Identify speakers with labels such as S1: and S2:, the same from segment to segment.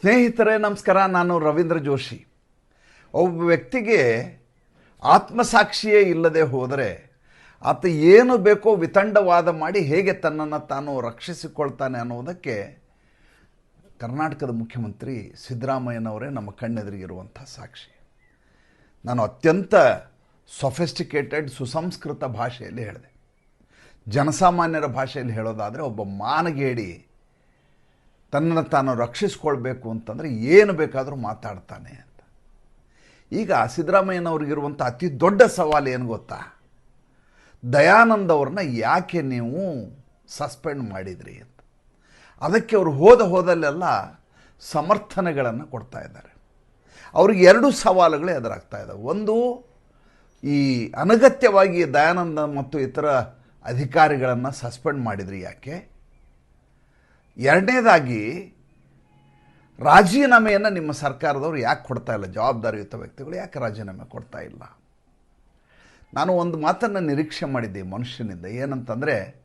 S1: ಸ್ನೇಹಿತರೇ, ನಮಸ್ಕಾರ. ನಾನು ರವೀಂದ್ರ ಜೋಶಿ. ಒಬ್ಬ ವ್ಯಕ್ತಿಗೆ ಆತ್ಮಸಾಕ್ಷಿಯೇ ಇಲ್ಲದೆ ಹೋದರೆ ಆತ ಏನು ಬೇಕೋ ವಿತಂಡವಾದ ಮಾಡಿ ಹೇಗೆ ತನ್ನನ್ನು ತಾನು ರಕ್ಷಿಸಿಕೊಳ್ತಾನೆ ಅನ್ನೋದಕ್ಕೆ ಕರ್ನಾಟಕದ ಮುಖ್ಯಮಂತ್ರಿ ಸಿದ್ದರಾಮಯ್ಯನವರೇ ನಮ್ಮ ಕಣ್ಣೆದುರಿಗಿರುವಂಥ ಸಾಕ್ಷಿ. ನಾನು ಅತ್ಯಂತ ಸೊಫೆಸ್ಟಿಕೇಟೆಡ್, ಸುಸಂಸ್ಕೃತ ಭಾಷೆಯಲ್ಲಿ ಹೇಳಿದೆ. ಜನಸಾಮಾನ್ಯರ ಭಾಷೆಯಲ್ಲಿ ಹೇಳೋದಾದರೆ, ಒಬ್ಬ ಮಾನಗೇಡಿ ತನ್ನನ್ನು ತಾನು ರಕ್ಷಿಸ್ಕೊಳ್ಬೇಕು ಅಂತಂದರೆ ಏನು ಬೇಕಾದರೂ ಮಾತಾಡ್ತಾನೆ ಅಂತ. ಈಗ ಸಿದ್ದರಾಮಯ್ಯನವ್ರಿಗಿರುವಂಥ ಅತಿ ದೊಡ್ಡ ಸವಾಲು ಏನು ಗೊತ್ತಾ? ದಯಾನಂದ್ ಅವ್ರನ್ನ ಯಾಕೆ ನೀವು ಸಸ್ಪೆಂಡ್ ಮಾಡಿದ್ರಿ ಅಂತ. ಅದಕ್ಕೆ ಅವರು ಹೋದ ಹೋದಲ್ಲೆಲ್ಲ ಸಮರ್ಥನೆಗಳನ್ನು ಕೊಡ್ತಾ ಇದ್ದಾರೆ. ಅವ್ರಿಗೆ ಎರಡು ಸವಾಲುಗಳು ಎದುರಾಗ್ತಾ ಇದ್ದಾವೆ. ಒಂದು, ಈ ಅನಗತ್ಯವಾಗಿ ದಯಾನಂದ ಮತ್ತು ಇತರ ಅಧಿಕಾರಿಗಳನ್ನು ಸಸ್ಪೆಂಡ್ ಮಾಡಿದ್ರಿ ಯಾಕೆ? ಎರಡನೇದಾಗಿ ರಾಜೀನಾಮೆಯನ್ನು ನಿಮ್ಮ ಸರ್ಕಾರದವರು ಯಾಕೆ ಕೊಡ್ತಾ ಇಲ್ಲ? ಜವಾಬ್ದಾರಿಯುತ ವ್ಯಕ್ತಿಗಳು ಯಾಕೆ ರಾಜೀನಾಮೆ ಕೊಡ್ತಾ ಇಲ್ಲ? ನಾನು ಒಂದು ಮಾತನ್ನು ನಿರೀಕ್ಷೆ ಮಾಡಿದ್ದೆ ಮನುಷ್ಯನಿಂದ. ಏನಂತಂದರೆ,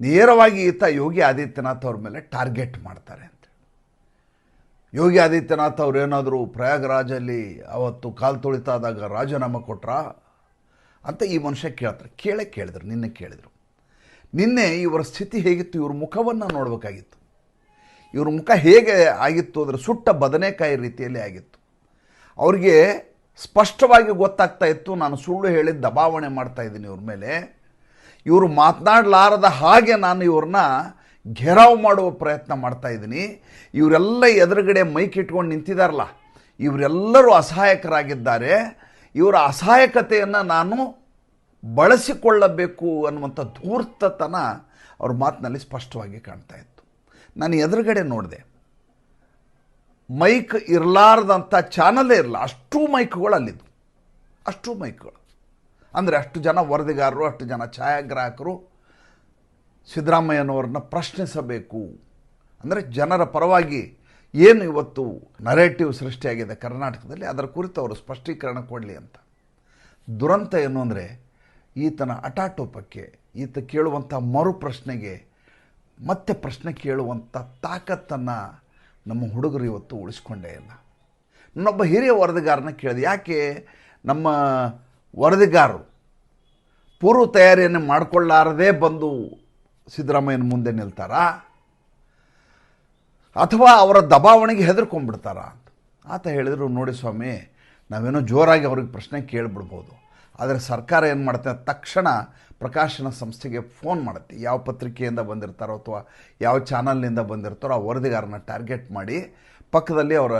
S1: ನೇರವಾಗಿ ಈತ ಯೋಗಿ ಆದಿತ್ಯನಾಥ್ ಅವ್ರ ಮೇಲೆ ಟಾರ್ಗೆಟ್ ಮಾಡ್ತಾರೆ ಅಂತ. ಯೋಗಿ ಆದಿತ್ಯನಾಥ್ ಅವರು ಏನಾದರೂ ಪ್ರಯಾಗರಾಜಲ್ಲಿ ಅವತ್ತು ಕಾಲು ತುಳಿತಾದಾಗ ರಾಜೀನಾಮೆ ಕೊಟ್ರಾ? ಅಂತ ಈ ಮನುಷ್ಯ ಕೇಳ್ತಾರೆ. ಕೇಳೇ ಕೇಳಿದ್ರು, ನಿನ್ನೆ ಕೇಳಿದರು. ನಿನ್ನೆ ಇವರ ಸ್ಥಿತಿ ಹೇಗಿತ್ತು? ಇವ್ರ ಮುಖವನ್ನು ನೋಡಬೇಕಾಗಿತ್ತು. ಇವ್ರ ಮುಖ ಹೇಗೆ ಆಗಿತ್ತು ಅಂದರೆ ಸುಟ್ಟ ಬದನೆಕಾಯಿ ರೀತಿಯಲ್ಲಿ ಆಗಿತ್ತು. ಅವ್ರಿಗೆ ಸ್ಪಷ್ಟವಾಗಿ ಗೊತ್ತಾಗ್ತಾ ಇತ್ತು, ನಾನು ಸುಳ್ಳು ಹೇಳಿ ದಬಾವಣೆ ಮಾಡ್ತಾ ಇದ್ದೀನಿ ಇವ್ರ ಮೇಲೆ. ಇವರು ಮಾತನಾಡಲಾರದ ಹಾಗೆ ನಾನು ಇವ್ರನ್ನ ಘೆರಾವ್ ಮಾಡುವ ಪ್ರಯತ್ನ ಮಾಡ್ತಾ ಇದ್ದೀನಿ. ಇವರೆಲ್ಲ ಎದುರುಗಡೆ ಮೈಕ್ ಇಟ್ಕೊಂಡು ನಿಂತಿದಾರಲ್ಲ, ಇವರೆಲ್ಲರೂ ಅಸಹಾಯಕರಾಗಿದ್ದಾರೆ. ಇವರ ಅಸಹಾಯಕತೆಯನ್ನು ನಾನು ಬಳಸಿಕೊಳ್ಳಬೇಕು ಅನ್ನುವಂಥ ಧೂರ್ತತನ ಅವ್ರ ಮಾತಿನಲ್ಲಿ ಸ್ಪಷ್ಟವಾಗಿ ಕಾಣ್ತಾ ಇತ್ತು. ನಾನು ಎದುರುಗಡೆ ನೋಡಿದೆ. ಮೈಕ್ ಇರಲಾರ್ದಂಥ ಚಾನಲೇ ಇರಲ್ಲ ಅಷ್ಟು ಮೈಕ್ಗಳು ಅಲ್ಲಿದ್ದು. ಅಷ್ಟು ಮೈಕ್ಗಳು. ಅಂದರೆ ಅಷ್ಟು ಜನ ವರದಿಗಾರರು, ಅಷ್ಟು ಜನ ಛಾಯಾಗ್ರಾಹಕರು ಸಿದ್ದರಾಮಯ್ಯನವ್ರನ್ನ ಪ್ರಶ್ನಿಸಬೇಕು. ಅಂದರೆ ಜನರ ಪರವಾಗಿ ಏನು ಇವತ್ತು ನರೇಟಿವ್ ಸೃಷ್ಟಿಯಾಗಿದೆ ಕರ್ನಾಟಕದಲ್ಲಿ, ಅದರ ಕುರಿತು ಅವರು ಸ್ಪಷ್ಟೀಕರಣ ಕೊಡಲಿ ಅಂತ. ದುರಂತ ಏನು ಅಂದರೆ ಈತನ ಅಟಾಟೋಪಕ್ಕೆ ಈತ ಕೇಳುವಂಥ ಮರು ಪ್ರಶ್ನೆಗೆ ಮತ್ತೆ ಪ್ರಶ್ನೆ ಕೇಳುವಂಥ ತಾಕತ್ತನ್ನು ನಮ್ಮ ಹುಡುಗರು ಇವತ್ತು ಉಳಿಸ್ಕೊಂಡೇ ಇಲ್ಲ. ನನ್ನೊಬ್ಬ ಹಿರಿಯ ವರದಿಗಾರನ ಕೇಳಿದೆ. ಯಾಕೆ? ನಮ್ಮ ವರದಿಗಾರರು ಪೂರ್ವ ತಯಾರಿಯನ್ನು ಮಾಡಿಕೊಳ್ಳಾರದೇ ಬಂದು ಸಿದ್ದರಾಮಯ್ಯನ ಮುಂದೆ ನಿಲ್ತಾರಾ? ಅಥವಾ ಅವರ ದಬಾವಣೆಗೆ ಹೆದರ್ಕೊಂಡ್ಬಿಡ್ತಾರಾ ಅಂತ. ಆತ ಹೇಳಿದರು, ನೋಡಿ ಸ್ವಾಮಿ, ನಾವೇನೋ ಜೋರಾಗಿ ಅವ್ರಿಗೆ ಪ್ರಶ್ನೆ ಕೇಳಿಬಿಡ್ಬೋದು. ಆದರೆ ಸರ್ಕಾರ ಏನು ಮಾಡುತ್ತೆ? ತಕ್ಷಣ ಪ್ರಕಾಶನ ಸಂಸ್ಥೆಗೆ ಫೋನ್ ಮಾಡುತ್ತೆ. ಯಾವ ಪತ್ರಿಕೆಯಿಂದ ಬಂದಿರ್ತಾರೋ ಅಥವಾ ಯಾವ ಚಾನಲ್ನಿಂದ ಬಂದಿರ್ತಾರೋ ಆ ವರದಿಗಾರನ ಟಾರ್ಗೆಟ್ ಮಾಡಿ ಪಕ್ಕದಲ್ಲಿ ಅವರ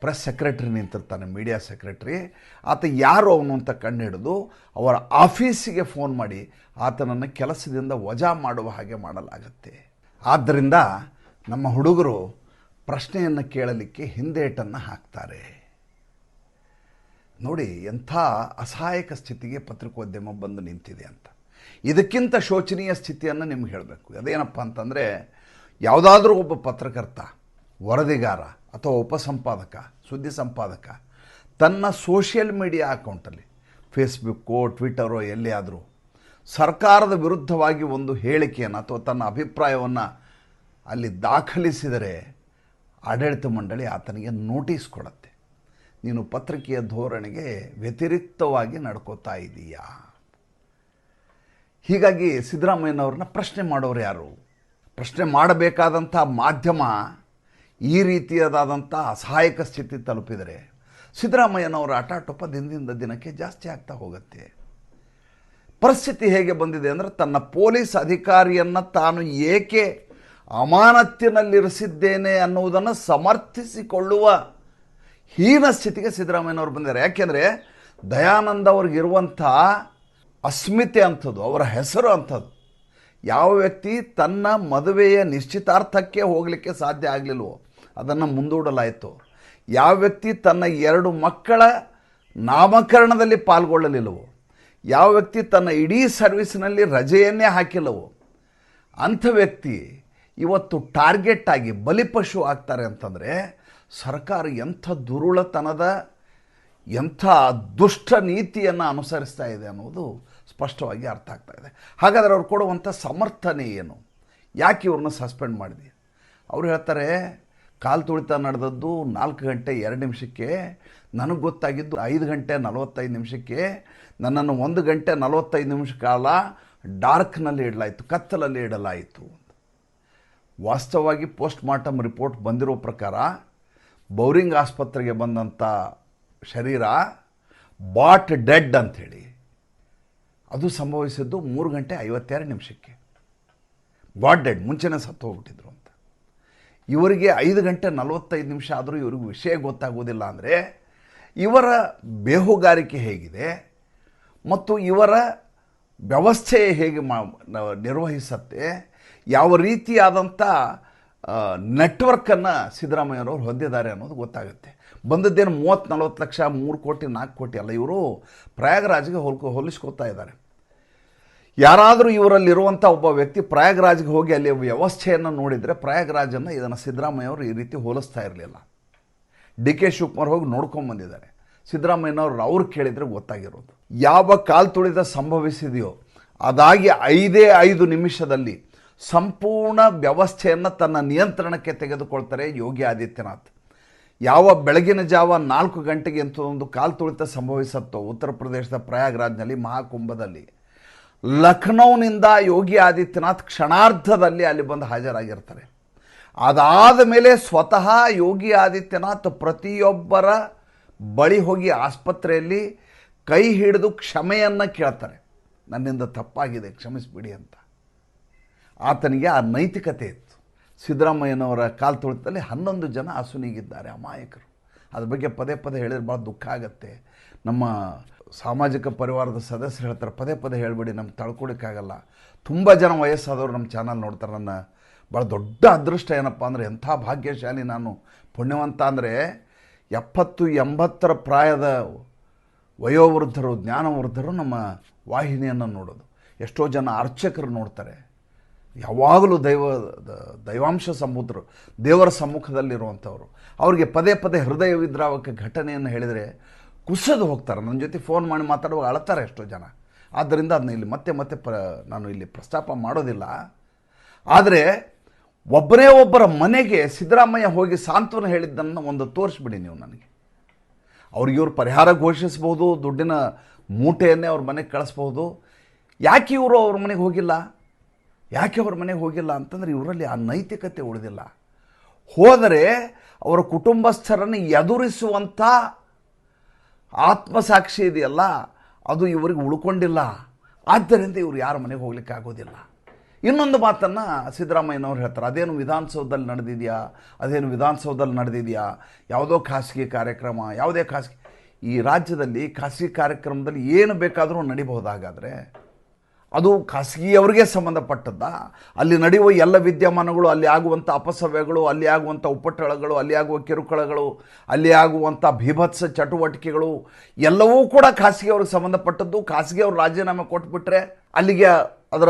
S1: ಪ್ರೆಸ್ ಸೆಕ್ರೆಟ್ರಿ ನಿಂತಿರ್ತಾನೆ, ಮೀಡಿಯಾ ಸೆಕ್ರೆಟ್ರಿ. ಆತ ಯಾರು ಅವನು ಅಂತ ಕಂಡುಹಿಡಿದು ಅವರ ಆಫೀಸಿಗೆ ಫೋನ್ ಮಾಡಿ ಆತನನ್ನು ಕೆಲಸದಿಂದ ವಜಾ ಮಾಡುವ ಹಾಗೆ ಮಾಡಲಾಗತ್ತೆ. ಆದ್ದರಿಂದ ನಮ್ಮ ಹುಡುಗರು ಪ್ರಶ್ನೆಯನ್ನು ಕೇಳಲಿಕ್ಕೆ ಹಿಂದೇಟನ್ನು ಹಾಕ್ತಾರೆ. ನೋಡಿ, ಎಂಥ ಅಸಹಾಯಕ ಸ್ಥಿತಿಗೆ ಪತ್ರಿಕೋದ್ಯಮ ಬಂದು ನಿಂತಿದೆ ಅಂತ. ಇದಕ್ಕಿಂತ ಶೋಚನೀಯ ಸ್ಥಿತಿಯನ್ನು ನಿಮ್ಗೆ ಹೇಳಬೇಕು. ಅದೇನಪ್ಪ ಅಂತಂದರೆ, ಯಾವುದಾದ್ರೂ ಒಬ್ಬ ಪತ್ರಕರ್ತ, ವರದಿಗಾರ ಅಥವಾ ಉಪಸಂಪಾದಕ, ಸುದ್ದಿ ಸಂಪಾದಕ ತನ್ನ ಸೋಷಿಯಲ್ ಮೀಡಿಯಾ ಅಕೌಂಟಲ್ಲಿ, ಫೇಸ್ಬುಕ್ಕೋ ಟ್ವಿಟರೋ ಎಲ್ಲಿ ಆದರೂ ಸರ್ಕಾರದ ವಿರುದ್ಧವಾಗಿ ಒಂದು ಹೇಳಿಕೆಯನ್ನು ಅಥವಾ ತನ್ನ ಅಭಿಪ್ರಾಯವನ್ನು ಅಲ್ಲಿ ದಾಖಲಿಸಿದರೆ ಆಡಳಿತ ಮಂಡಳಿ ಆತನಿಗೆ ನೋಟಿಸ್ ಕೊಡುತ್ತೆ. ನೀನು ಪತ್ರಿಕೆಯ ಧೋರಣೆಗೆ ವ್ಯತಿರಿಕ್ತವಾಗಿ ನಡ್ಕೋತಾ ಇದೀಯಾ? ಹೀಗಾಗಿ ಸಿದ್ದರಾಮಯ್ಯನವ್ರನ್ನ ಪ್ರಶ್ನೆ ಮಾಡೋರು ಯಾರು? ಪ್ರಶ್ನೆ ಮಾಡಬೇಕಾದಂಥ ಮಾಧ್ಯಮ ಈ ರೀತಿಯದಾದಂಥ ಅಸಹಾಯಕ ಸ್ಥಿತಿ ತಲುಪಿದರೆ ಸಿದ್ದರಾಮಯ್ಯನವರ ಆಟಾಟೋಪ ದಿನದಿಂದ ದಿನಕ್ಕೆ ಜಾಸ್ತಿ ಆಗ್ತಾ ಹೋಗುತ್ತೆ. ಪರಿಸ್ಥಿತಿ ಹೇಗೆ ಬಂದಿದೆ ಅಂದರೆ ತನ್ನ ಪೊಲೀಸ್ ಅಧಿಕಾರಿಯನ್ನು ತಾನು ಏಕೆ ಅಮಾನತ್ತಿನಲ್ಲಿರಿಸಿದ್ದೇನೆ ಅನ್ನುವುದನ್ನು ಸಮರ್ಥಿಸಿಕೊಳ್ಳುವ ಹೀನ ಸ್ಥಿತಿಗೆ ಸಿದ್ದರಾಮಯ್ಯನವರು ಬಂದಿದ್ದಾರೆ. ಯಾಕೆಂದರೆ ದಯಾನಂದ ಅವ್ರಿಗಿರುವಂಥ ಅಸ್ಮಿತೆ ಅಂಥದ್ದು, ಅವರ ಹೆಸರು ಅಂಥದ್ದು. ಯಾವ ವ್ಯಕ್ತಿ ತನ್ನ ಮದುವೆಯ ನಿಶ್ಚಿತಾರ್ಥಕ್ಕೆ ಹೋಗಲಿಕ್ಕೆ ಸಾಧ್ಯ ಆಗಲಿಲ್ವೋ, ಅದನ್ನು ಮುಂದೂಡಲಾಯಿತು. ಯಾವ ವ್ಯಕ್ತಿ ತನ್ನ ಎರಡು ಮಕ್ಕಳ ನಾಮಕರಣದಲ್ಲಿ ಪಾಲ್ಗೊಳ್ಳಲಿಲ್ಲವೋ, ಯಾವ ವ್ಯಕ್ತಿ ತನ್ನ ಇಡೀ ಸರ್ವಿಸ್ನಲ್ಲಿ ರಜೆಯನ್ನೇ ಹಾಕಿಲ್ಲವೋ, ಅಂಥ ವ್ಯಕ್ತಿ ಇವತ್ತು ಟಾರ್ಗೆಟ್ ಆಗಿ ಬಲಿಪಶು ಆಗ್ತಾರೆ ಅಂತಂದರೆ ಸರ್ಕಾರ ಎಂಥ ದುರುಳತನದ, ಎಂಥ ದುಷ್ಟ ನೀತಿಯನ್ನು ಅನುಸರಿಸ್ತಾ ಇದೆ ಅನ್ನೋದು ಸ್ಪಷ್ಟವಾಗಿ ಅರ್ಥ ಆಗ್ತಾ ಇದೆ. ಹಾಗಾದರೆ ಅವ್ರು ಕೊಡುವಂಥ ಸಮರ್ಥನೆ ಏನು? ಯಾಕೆ ಇವ್ರನ್ನ ಸಸ್ಪೆಂಡ್ ಮಾಡಿದೆ ಅವ್ರು ಹೇಳ್ತಾರೆ, ಕಾಲು ತುಳಿತ ನಡೆದದ್ದು ನಾಲ್ಕು ಗಂಟೆ ಎರಡು ನಿಮಿಷಕ್ಕೆ, ನನಗೆ ಗೊತ್ತಾಗಿದ್ದು ಐದು ಗಂಟೆ ನಲವತ್ತೈದು ನಿಮಿಷಕ್ಕೆ, ನನ್ನನ್ನು ಒಂದು ಗಂಟೆ ನಲವತ್ತೈದು ನಿಮಿಷ ಕಾಲ ಡಾರ್ಕ್ನಲ್ಲಿ ಇಡಲಾಯಿತು, ಕತ್ತಲಲ್ಲಿ ಇಡಲಾಯಿತು ವಾಸ್ತವವಾಗಿ ಪೋಸ್ಟ್ ಮಾರ್ಟಮ್ ರಿಪೋರ್ಟ್ ಬಂದಿರೋ ಪ್ರಕಾರ ಬೌರಿಂಗ್ ಆಸ್ಪತ್ರೆಗೆ ಬಂದಂಥ ಶರೀರ ಬಾಟ್ ಡೆಡ್ ಅಂಥೇಳಿ ಅದು ಸಂಭವಿಸಿದ್ದು ಮೂರು ಗಂಟೆ ಐವತ್ತೆರಡು ನಿಮಿಷಕ್ಕೆ. ಬಾಟ್ ಡೆಡ್, ಮುಂಚೆನೇ ಸತ್ತು ಹೋಗ್ಬಿಟ್ಟಿದ್ರು ಅಂತ. ಇವರಿಗೆ ಐದು ಗಂಟೆ ನಲವತ್ತೈದು ನಿಮಿಷ ಆದರೂ ಇವ್ರಿಗೆ ವಿಷಯ ಗೊತ್ತಾಗೋದಿಲ್ಲ ಅಂದರೆ ಇವರ ಬೇಹುಗಾರಿಕೆ ಹೇಗಿದೆ ಮತ್ತು ಇವರ ವ್ಯವಸ್ಥೆ ಹೇಗೆ ಮಾ ನಿರ್ವಹಿಸತ್ತೆ, ಯಾವ ರೀತಿಯಾದಂಥ ನೆಟ್ವರ್ಕನ್ನು ಸಿದ್ದರಾಮಯ್ಯನವರು ಹೊಂದಿದ್ದಾರೆ ಅನ್ನೋದು ಗೊತ್ತಾಗುತ್ತೆ. ಬಂದದ್ದೇನು ಮೂವತ್ತು ನಲ್ವತ್ತು ಲಕ್ಷ, ಮೂರು ಕೋಟಿ, ನಾಲ್ಕು ಕೋಟಿ ಅಲ್ಲ, ಇವರು ಪ್ರಯಾಗರಾಜ್ಗೆ ಹೋಲ್ಕೊ, ಹೋಲಿಸ್ಕೋತಾ ಇದ್ದಾರೆ. ಯಾರಾದರೂ ಇವರಲ್ಲಿರುವಂಥ ಒಬ್ಬ ವ್ಯಕ್ತಿ ಪ್ರಯಾಗರಾಜ್ಗೆ ಹೋಗಿ ಅಲ್ಲಿ ವ್ಯವಸ್ಥೆಯನ್ನು ನೋಡಿದರೆ ಪ್ರಯಾಗರಾಜನ್ನು ಇದನ್ನು ಸಿದ್ದರಾಮಯ್ಯವರು ಈ ರೀತಿ ಹೋಲಿಸ್ತಾ ಇರಲಿಲ್ಲ. ಡಿ ಕೆ ಶಿವಕುಮಾರ್ ಹೋಗಿ ನೋಡ್ಕೊಂಬಂದಿದ್ದಾರೆ ಸಿದ್ದರಾಮಯ್ಯನವ್ರು ಅವ್ರು ಕೇಳಿದರೆ ಗೊತ್ತಾಗಿರೋದು. ಯಾವ ಕಾಲ್ ತುಳಿದ ಸಂಭವಿಸಿದೆಯೋ, ಅದಾಗಿ ಐದೇ ಐದು ನಿಮಿಷದಲ್ಲಿ ಸಂಪೂರ್ಣ ವ್ಯವಸ್ಥೆಯನ್ನು ತನ್ನ ನಿಯಂತ್ರಣಕ್ಕೆ ತೆಗೆದುಕೊಳ್ತಾರೆ ಯೋಗಿ ಆದಿತ್ಯನಾಥ್. ಯಾವ ಬೆಳಗಿನ ಜಾವ ನಾಲ್ಕು ಗಂಟೆಗೆ ಅಂತ ಒಂದು ಕಾಲ್ ತುಳಿತ ಸಂಭವಿಸುತ್ತೋ ಉತ್ತರ ಪ್ರದೇಶದ ಪ್ರಯಾಗ್ರಾಜ್ನಲ್ಲಿ ಮಹಾಕುಂಭದಲ್ಲಿ. ಲಖನೌನಿಂದ ಯೋಗಿ ಆದಿತ್ಯನಾಥ್ ಕ್ಷಣಾರ್ಧದಲ್ಲಿ ಅಲ್ಲಿ ಬಂದು ಹಾಜರಾಗಿರ್ತಾರೆ. ಅದಾದ ಮೇಲೆ ಸ್ವತಃ ಯೋಗಿ ಆದಿತ್ಯನಾಥ್ ಪ್ರತಿಯೊಬ್ಬರ ಬಳಿ ಹೋಗಿ ಆಸ್ಪತ್ರೆಯಲ್ಲಿ ಕೈ ಹಿಡಿದು ಕ್ಷಮೆಯನ್ನು ಕೇಳ್ತಾರೆ. ನನ್ನಿಂದ ತಪ್ಪಾಗಿದೆ, ಕ್ಷಮಿಸಿಬಿಡಿ ಅಂತ. ಆತನಿಗೆ ಆ ನೈತಿಕತೆ ಇತ್ತು. ಸಿದ್ದರಾಮಯ್ಯನವರ ಕಾಲ್ ತುಳಿತದಲ್ಲಿ ಹನ್ನೊಂದು ಜನ ಅಸುನೀಗಿದ್ದಾರೆ ಅಮಾಯಕರು. ಅದ್ರ ಬಗ್ಗೆ ಪದೇ ಪದೇ ಹೇಳಿದ್ರೆ ಭಾಳ ದುಃಖ ಆಗುತ್ತೆ. ನಮ್ಮ ಸಾಮಾಜಿಕ ಪರಿವಾರದ ಸದಸ್ಯರು ಹೇಳ್ತಾರೆ, ಪದೇ ಪದೇ ಹೇಳಿಬಿಡಿ, ನಮ್ಗೆ ತಳ್ಕೊಳಕ್ಕಾಗಲ್ಲ. ತುಂಬ ಜನ ವಯಸ್ಸಾದವರು ನಮ್ಮ ಚಾನಲ್ ನೋಡ್ತಾರೆ. ನನ್ನ ಭಾಳ ದೊಡ್ಡ ಅದೃಷ್ಟ ಏನಪ್ಪ ಅಂದರೆ, ಎಂಥ ಭಾಗ್ಯಶಾಲಿ ನಾನು. ಪುಣ್ಯವಂತ ಅಂದರೆ ಎಪ್ಪತ್ತು ಎಂಬತ್ತರ ಪ್ರಾಯದ ವಯೋವೃದ್ಧರು, ಜ್ಞಾನವೃದ್ಧರು ನಮ್ಮ ವಾಹಿನಿಯನ್ನು ನೋಡೋದು. ಎಷ್ಟೋ ಜನ ಅರ್ಚಕರು ನೋಡ್ತಾರೆ. ಯಾವಾಗಲೂ ದೈವ ದೈವಾಂಶ ಸಮುದ್ರರು ದೇವರ ಸಮ್ಮುಖದಲ್ಲಿರುವಂಥವ್ರು. ಅವ್ರಿಗೆ ಪದೇ ಪದೇ ಹೃದಯ ವಿದ್ರಾವಕ ಘಟನೆಯನ್ನು ಹೇಳಿದರೆ ಕುಸಿದು ಹೋಗ್ತಾರೆ. ನನ್ನ ಜೊತೆ ಫೋನ್ ಮಾಡಿ ಮಾತಾಡುವಾಗ ಅಳ್ತಾರೆ ಎಷ್ಟೋ ಜನ. ಆದ್ದರಿಂದ ಅದನ್ನ ಇಲ್ಲಿ ಮತ್ತೆ ಮತ್ತೆ ಪ್ರ, ನಾನು ಇಲ್ಲಿ ಪ್ರಸ್ತಾಪ ಮಾಡೋದಿಲ್ಲ. ಆದರೆ ಒಬ್ಬರೇ ಒಬ್ಬರ ಮನೆಗೆ ಸಿದ್ದರಾಮಯ್ಯ ಹೋಗಿ ಸಾಂತ್ವನ ಹೇಳಿದ್ದನ್ನು ಒಂದು ತೋರಿಸ್ಬಿಡಿ ನೀವು ನನಗೆ. ಅವ್ರಿಗೆ ಇವ್ರು ಪರಿಹಾರ ಘೋಷಿಸ್ಬೋದು, ದುಡ್ಡಿನ ಮೂಟೆಯನ್ನೇ ಅವ್ರ ಮನೆಗೆ ಕಳಿಸ್ಬೋದು. ಯಾಕೆ ಇವರು ಅವ್ರ ಮನೆಗೆ ಹೋಗಿಲ್ಲ? ಯಾಕೆ ಅವ್ರ ಮನೆಗೆ ಹೋಗಿಲ್ಲ ಅಂತಂದರೆ ಇವರಲ್ಲಿ ಆ ನೈತಿಕತೆ ಉಳಿದಿಲ್ಲ. ಹೋದರೆ ಅವರ ಕುಟುಂಬಸ್ಥರನ್ನು ಎದುರಿಸುವಂಥ ಆತ್ಮಸಾಕ್ಷಿ ಇದೆಯಲ್ಲ, ಅದು ಇವರಿಗೆ ಉಳ್ಕೊಂಡಿಲ್ಲ. ಆದ್ದರಿಂದ ಇವರು ಯಾರ ಮನೆಗೆ ಹೋಗ್ಲಿಕ್ಕೆ ಆಗೋದಿಲ್ಲ. ಇನ್ನೊಂದು ಮಾತನ್ನು ಸಿದ್ದರಾಮಯ್ಯನವ್ರು ಹೇಳ್ತಾರೆ, ಅದೇನು ವಿಧಾನಸೌಧದಲ್ಲಿ ನಡೆದಿದೆಯಾ? ಅದೇನು ವಿಧಾನಸೌಧದಲ್ಲಿ ನಡೆದಿದೆಯಾ? ಯಾವುದೋ ಖಾಸಗಿ ಕಾರ್ಯಕ್ರಮ, ಯಾವುದೇ ಖಾಸಗಿ ಈ ರಾಜ್ಯದಲ್ಲಿ ಖಾಸಗಿ ಕಾರ್ಯಕ್ರಮದಲ್ಲಿ ಏನು ಬೇಕಾದರೂ ನಡಿಬಹುದಾಗಾದರೆ ಅದು ಖಾಸಗಿಯವರಿಗೆ ಸಂಬಂಧಪಟ್ಟದ್ದ. ಅಲ್ಲಿ ನಡೆಯುವ ಎಲ್ಲ ವಿದ್ಯಮಾನಗಳು, ಅಲ್ಲಿ ಆಗುವಂಥ ಅಪಸವ್ಯಗಳು, ಅಲ್ಲಿ ಆಗುವಂಥ ಉಪಟಳಗಳು, ಅಲ್ಲಿ ಆಗುವ ಕಿರುಕುಳಗಳು, ಅಲ್ಲಿ ಆಗುವಂಥ ಭೀಭತ್ಸ ಚಟುವಟಿಕೆಗಳು, ಎಲ್ಲವೂ ಕೂಡ ಖಾಸಗಿಯವ್ರಿಗೆ ಸಂಬಂಧಪಟ್ಟದ್ದು. ಖಾಸಗಿಯವ್ರು ರಾಜೀನಾಮೆ ಕೊಟ್ಬಿಟ್ರೆ ಅಲ್ಲಿಗೆ ಅದರ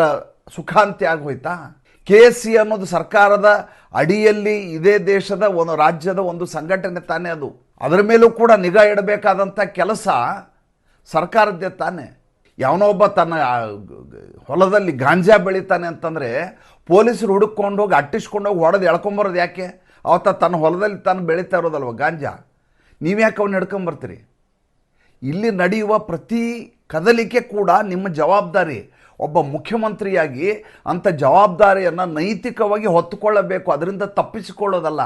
S1: ಸುಖಾಂತ್ಯ ಆಗೋಯ್ತಾ? ಕೆ ಸಿ ಅನ್ನೋದು ಸರ್ಕಾರದ ಅಡಿಯಲ್ಲಿ ಇದೇ ದೇಶದ ಒಂದು ರಾಜ್ಯದ ಒಂದು ಸಂಘಟನೆ ತಾನೇ ಅದು. ಅದರ ಮೇಲೂ ಕೂಡ ನಿಗಾ ಇಡಬೇಕಾದಂಥ ಕೆಲಸ ಸರ್ಕಾರದ್ದೇ ತಾನೇ. ಯಾವನೋ ಒಬ್ಬ ತನ್ನ ಹೊಲದಲ್ಲಿ ಗಾಂಜಾ ಬೆಳಿತಾನೆ ಅಂತಂದರೆ ಪೊಲೀಸರು ಹುಡುಕೊಂಡು ಹೋಗಿ ಅಟ್ಟಿಸ್ಕೊಂಡು ಹೋಗಿ ಹೊಡೆದು ಎಳ್ಕೊಂಬರೋದು ಯಾಕೆ? ಅವತ್ತ ತನ್ನ ಹೊಲದಲ್ಲಿ ತಾನು ಬೆಳೀತಾ ಇರೋದಲ್ವ ಗಾಂಜಾ? ನೀವ್ಯಾಕೆ ಅವ್ನು ಹಿಡ್ಕೊಂಬರ್ತೀರಿ? ಇಲ್ಲಿ ನಡೆಯುವ ಪ್ರತಿ ಕದಲಿಕೆ ಕೂಡ ನಿಮ್ಮ ಜವಾಬ್ದಾರಿ. ಒಬ್ಬ ಮುಖ್ಯಮಂತ್ರಿಯಾಗಿ ಅಂಥ ಜವಾಬ್ದಾರಿಯನ್ನು ನೈತಿಕವಾಗಿ ಹೊತ್ತುಕೊಳ್ಳಬೇಕು, ಅದರಿಂದ ತಪ್ಪಿಸಿಕೊಳ್ಳೋದಲ್ಲ.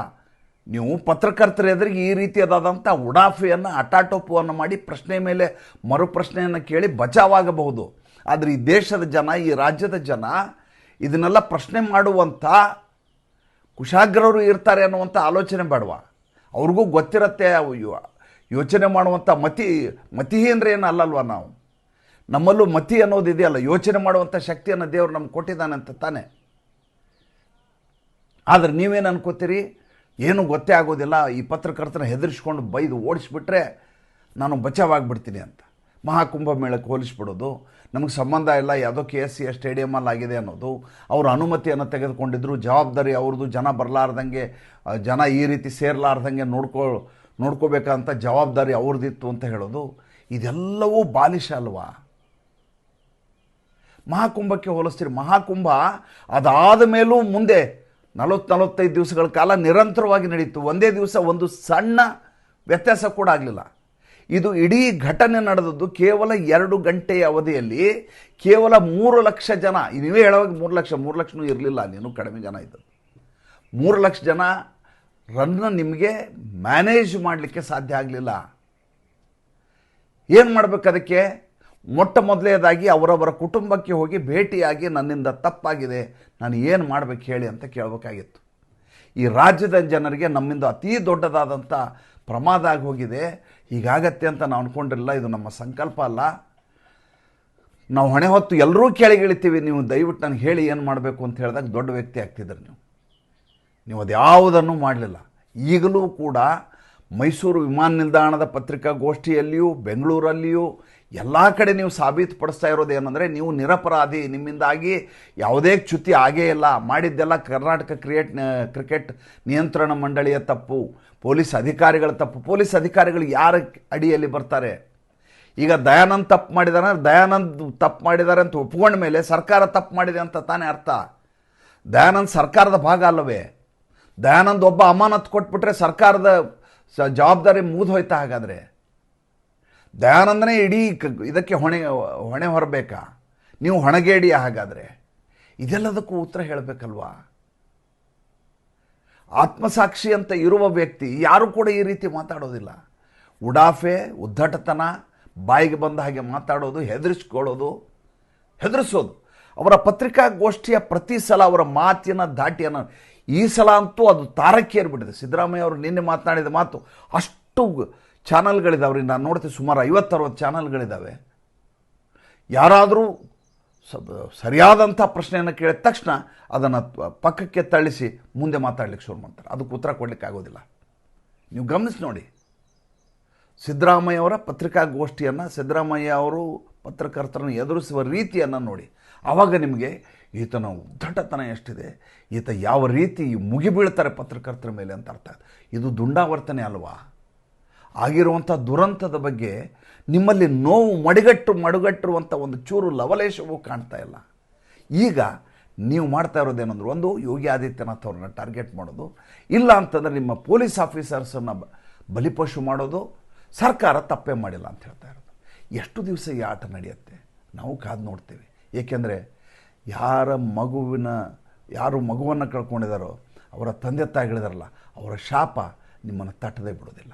S1: ನೀವು ಪತ್ರಕರ್ತರ ಎದುರಿಗೆ ಈ ರೀತಿಯಾದಂಥ ಉಡಾಫೆಯನ್ನು ಅಟಾಟೋಪವನ್ನು ಮಾಡಿ ಪ್ರಶ್ನೆ ಮೇಲೆ ಮರುಪ್ರಶ್ನೆಯನ್ನು ಕೇಳಿ ಬಚಾವಾಗಬಹುದು. ಆದರೆ ಈ ದೇಶದ ಜನ, ಈ ರಾಜ್ಯದ ಜನ ಇದನ್ನೆಲ್ಲ ಪ್ರಶ್ನೆ ಮಾಡುವಂಥ ಕುಶಾಗ್ರವರು ಇರ್ತಾರೆ ಅನ್ನುವಂಥ ಆಲೋಚನೆ ಬೇಡವ. ಅವ್ರಿಗೂ ಗೊತ್ತಿರತ್ತೆ ಯೋಚನೆ ಮಾಡುವಂಥ ಮತಿ ಮತಿಹೀನರು ಏನು ಅಲ್ಲಲ್ವ ನಾವು? ನಮ್ಮಲ್ಲೂ ಮತಿ ಅನ್ನೋದು ಇದೆಯಲ್ಲ, ಯೋಚನೆ ಮಾಡುವಂಥ ಶಕ್ತಿಯನ್ನು ದೇವರು ನಮ್ಗೆ ಕೊಟ್ಟಿದ್ದಾನೆ ಅಂತ ತಾನೆ. ಆದರೆ ನೀವೇನು ಅನ್ಕೋತೀರಿ? ಏನು ಗೊತ್ತೇ ಆಗೋದಿಲ್ಲ. ಈ ಪತ್ರಕರ್ತನ ಹೆದರಿಸ್ಕೊಂಡು ಬೈದು ಓಡಿಸ್ಬಿಟ್ರೆ ನಾನು ಬಚಾವಾಗ್ಬಿಡ್ತೀನಿ ಅಂತ. ಮಹಾಕುಂಭ ಮೇಳಕ್ಕೆ ಹೋಲಿಸ್ಬಿಡೋದು. ನಮಗೆ ಸಂಬಂಧ ಇಲ್ಲ. ಯಾವುದೋ ಕೆ ಎಸ್ ಸಿ ಸ್ಟೇಡಿಯಮಲ್ಲಿ ಆಗಿದೆ ಅನ್ನೋದು. ಅವರು ಅನುಮತಿಯನ್ನು ತೆಗೆದುಕೊಂಡಿದ್ರು. ಜವಾಬ್ದಾರಿ ಅವ್ರದ್ದು. ಜನ ಬರಲಾರ್ದಂಗೆ ಜನ ಈ ರೀತಿ ಸೇರಲಾರ್ದಂಗೆ ನೋಡ್ಕೊ, ನೋಡ್ಕೋಬೇಕಂತ ಜವಾಬ್ದಾರಿ ಅವ್ರದ್ದಿತ್ತು ಅಂತ ಹೇಳೋದು. ಇದೆಲ್ಲವೂ ಬಾಲಿಶ ಅಲ್ವಾ? ಮಹಾಕುಂಭಕ್ಕೆ ಹೋಲಿಸ್ತೀರಿ. ಮಹಾಕುಂಭ ಅದಾದ ಮೇಲೂ ಮುಂದೆ ನಲವತ್ತು ನಲವತ್ತೈದು ದಿವಸಗಳ ಕಾಲ ನಿರಂತರವಾಗಿ ನಡೆಯಿತು ಒಂದೇ ದಿವಸ ಒಂದು ಸಣ್ಣ ವ್ಯತ್ಯಾಸ ಕೂಡ ಆಗಲಿಲ್ಲ. ಇದು ಇಡೀ ಘಟನೆ ನಡೆದದ್ದು ಕೇವಲ ಎರಡು ಗಂಟೆಯ ಅವಧಿಯಲ್ಲಿ ಕೇವಲ ಮೂರು ಲಕ್ಷ ಜನ ನೀವೇ ಹೇಳುವಾಗ ಮೂರು ಲಕ್ಷ, ಮೂರು ಲಕ್ಷನೂ ಇರಲಿಲ್ಲ, ನೀನು ಕಡಿಮೆ ಜನ ಇದ್ದದ್ದು ಮೂರು ಲಕ್ಷ ಜನ ರನ್ನ ನಿಮಗೆ ಮ್ಯಾನೇಜ್ ಮಾಡಲಿಕ್ಕೆ ಸಾಧ್ಯ ಆಗಲಿಲ್ಲ. ಏನು ಮಾಡಬೇಕು ಅದಕ್ಕೆ? ಮೊಟ್ಟ ಮೊದಲನೇದಾಗಿ ಅವರವರ ಕುಟುಂಬಕ್ಕೆ ಹೋಗಿ ಭೇಟಿಯಾಗಿ ನನ್ನಿಂದ ತಪ್ಪಾಗಿದೆ. ನಾನು ಏನು ಮಾಡಬೇಕು ಹೇಳಿ ಅಂತ ಕೇಳಬೇಕಾಗಿತ್ತು. ಈ ರಾಜ್ಯದ ಜನರಿಗೆ ನಮ್ಮಿಂದ ಅತೀ ದೊಡ್ಡದಾದಂಥ ಪ್ರಮಾದ ಆಗಿ ಹೋಗಿದೆ. ಹೀಗಾಗತ್ತೆ ಅಂತ ನಾವು ಅಂದ್ಕೊಂಡಿರಲಿಲ್ಲ ಇದು ನಮ್ಮ ಸಂಕಲ್ಪ ಅಲ್ಲ. ನಾವು ಹೊಣೆ ಹೊತ್ತು ಎಲ್ಲರೂ ಕೆಳಗಿಳಿತೀವಿ, ನೀವು ದಯವಿಟ್ಟು ನನಗೆ ಹೇಳಿ ಏನು ಮಾಡಬೇಕು ಅಂತ ಹೇಳಿದಾಗ ದೊಡ್ಡ ವ್ಯಕ್ತಿ ಆಗ್ತಿದ್ರು ನೀವು. ನೀವು ಅದ್ಯಾವುದನ್ನು ಮಾಡಲಿಲ್ಲ. ಈಗಲೂ ಕೂಡ ಮೈಸೂರು ವಿಮಾನ ನಿಲ್ದಾಣದ ಪತ್ರಿಕಾಗೋಷ್ಠಿಯಲ್ಲಿಯೂ, ಬೆಂಗಳೂರಲ್ಲಿಯೂ ಎಲ್ಲ ಕಡೆ ನೀವು ಸಾಬೀತುಪಡಿಸ್ತಾ ಇರೋದು ಏನಂದರೆ ನೀವು ನಿರಪರಾಧಿ, ನಿಮ್ಮಿಂದಾಗಿ ಯಾವುದೇ ಚ್ಯುತಿ ಆಗೇ ಇಲ್ಲ. ಮಾಡಿದ್ದೆಲ್ಲ ಕರ್ನಾಟಕ ಕ್ರಿಯೇಟ್ ಕ್ರಿಕೆಟ್ ನಿಯಂತ್ರಣ ಮಂಡಳಿಯ ತಪ್ಪು, ಪೊಲೀಸ್ ಅಧಿಕಾರಿಗಳ ತಪ್ಪು. ಪೊಲೀಸ್ ಅಧಿಕಾರಿಗಳು ಯಾರ ಅಡಿಯಲ್ಲಿ ಬರ್ತಾರೆ? ಈಗ ದಯಾನಂದ್ ತಪ್ಪು ಮಾಡಿದಾರೆ, ದಯಾನಂದ್ ತಪ್ಪು ಮಾಡಿದ್ದಾರೆ ಅಂತ ಒಪ್ಕೊಂಡ ಮೇಲೆ ಸರ್ಕಾರ ತಪ್ಪು ಮಾಡಿದೆ ಅಂತ ತಾನೇ ಅರ್ಥ. ದಯಾನಂದ್ ಸರ್ಕಾರದ ಭಾಗ ಅಲ್ಲವೇ? ದಯಾನಂದ್ ಒಬ್ಬ ಅಮಾನತ್ ಕೊಟ್ಬಿಟ್ರೆ ಸರ್ಕಾರದ ಜವಾಬ್ದಾರಿ ಮುಗಿದು ಹೋಯ್ತಾ ಹಾಗಾದರೆ? ದಯಾನಂದನೇ ಇಡೀ ಇದಕ್ಕೆ ಹೊಣೆ ಹೊಣೆ ಹೊರಬೇಕಾ? ನೀವು ಹೊಣೆಗೇಡಿ ಹಾಗಾದರೆ. ಇದೆಲ್ಲದಕ್ಕೂ ಉತ್ತರ ಹೇಳಬೇಕಲ್ವಾ? ಆತ್ಮಸಾಕ್ಷಿ ಅಂತ ಇರುವ ವ್ಯಕ್ತಿ ಯಾರೂ ಕೂಡ ಈ ರೀತಿ ಮಾತಾಡೋದಿಲ್ಲ. ಉಡಾಫೆ, ಉದ್ದಟತನ, ಬಾಯಿಗೆ ಬಂದ ಹಾಗೆ ಮಾತಾಡೋದು, ಹೆದರಿಸ್ಕೊಳ್ಳೋದು, ಹೆದರಿಸೋದು. ಅವರ ಪತ್ರಿಕಾಗೋಷ್ಠಿಯ ಪ್ರತಿ ಸಲ ಅವರ ಮಾತಿನ ದಾಟಿಯನ್ನು ಈ ಸಲ ಅಂತೂ ಅದು ತಾರಕ್ಕೇರಿಬಿಟ್ಟಿದೆ ಸಿದ್ದರಾಮಯ್ಯ ಅವರು ನಿನ್ನೆ ಮಾತನಾಡಿದ ಮಾತು ಅಷ್ಟು ಚಾನಲ್ಗಳಿದಾವ್ರಿ ನಾನು ನೋಡ್ತೀನಿ ಸುಮಾರು ಐವತ್ತರವತ್ತು ಚಾನಲ್ಗಳಿದ್ದಾವೆ ಯಾರಾದರೂ ಸರಿಯಾದಂಥ ಪ್ರಶ್ನೆಯನ್ನು ಕೇಳಿದ ತಕ್ಷಣ ಅದನ್ನು ಪಕ್ಕಕ್ಕೆ ತಳ್ಳಿಸಿ ಮುಂದೆ ಮಾತಾಡ್ಲಿಕ್ಕೆ ಶುರು ಮಾಡ್ತಾರೆ. ಅದಕ್ಕೆ ಉತ್ತರ ಕೊಡಲಿಕ್ಕೆ ಆಗೋದಿಲ್ಲ. ನೀವು ಗಮನಿಸಿ ನೋಡಿ. ಸಿದ್ದರಾಮಯ್ಯ ಅವರ ಪತ್ರಿಕಾಗೋಷ್ಠಿಯನ್ನು, ಸಿದ್ದರಾಮಯ್ಯ ಅವರು ಪತ್ರಕರ್ತರನ್ನು ಎದುರಿಸುವ ರೀತಿಯನ್ನು ನೋಡಿ. ಆವಾಗ ನಿಮಗೆ ಈತನ ಉದ್ದಟತನ ಎಷ್ಟಿದೆ, ಈತ ಯಾವ ರೀತಿ ಮುಗಿಬೀಳ್ತಾರೆ ಪತ್ರಕರ್ತರ ಮೇಲೆ ಅಂತ ಅರ್ಥ. ಇದು ದುಂಡಾವರ್ತನೆ ಅಲ್ವಾ? ಆಗಿರುವಂಥ ದುರಂತದ ಬಗ್ಗೆ ನಿಮ್ಮಲ್ಲಿ ನೋವು ಮಡಿಗಟ್ಟು ಮಡುಗಟ್ಟಿರುವಂಥ ಒಂದು ಚೂರು ಲವಲೇಶವೂ ಕಾಣ್ತಾ ಇಲ್ಲ. ಈಗ ನೀವು ಮಾಡ್ತಾ ಇರೋದೇನೆಂದ್ರೆ ಒಂದು ಯೋಗಿ ಆದಿತ್ಯನಾಥ್ ಅವ್ರನ್ನ ಟಾರ್ಗೆಟ್ ಮಾಡೋದು, ಇಲ್ಲ ಅಂತಂದರೆ ನಿಮ್ಮ ಪೊಲೀಸ್ ಆಫೀಸರ್ಸನ್ನು ಬಲಿಪಶು ಮಾಡೋದು, ಸರ್ಕಾರ ತಪ್ಪೇ ಮಾಡಿಲ್ಲ ಅಂತ ಹೇಳ್ತಾ ಇರೋದು. ಎಷ್ಟು ದಿವಸ ಈ ಆಟ ನಡೆಯುತ್ತೆ? ನಾವು ಕಾದು ನೋಡ್ತೀವಿ. ಏಕೆಂದರೆ ಯಾರ ಮಗುವಿನ, ಯಾರು ಮಗುವನ್ನು ಕಳ್ಕೊಂಡಿದ್ದಾರೋ ಅವರ ತಂದೆ ತಾಯಿಗಳಿದಾರಲ್ಲ, ಅವರ ಶಾಪ ನಿಮ್ಮನ್ನು ತಟ್ಟದೇ ಬಿಡೋದಿಲ್ಲ.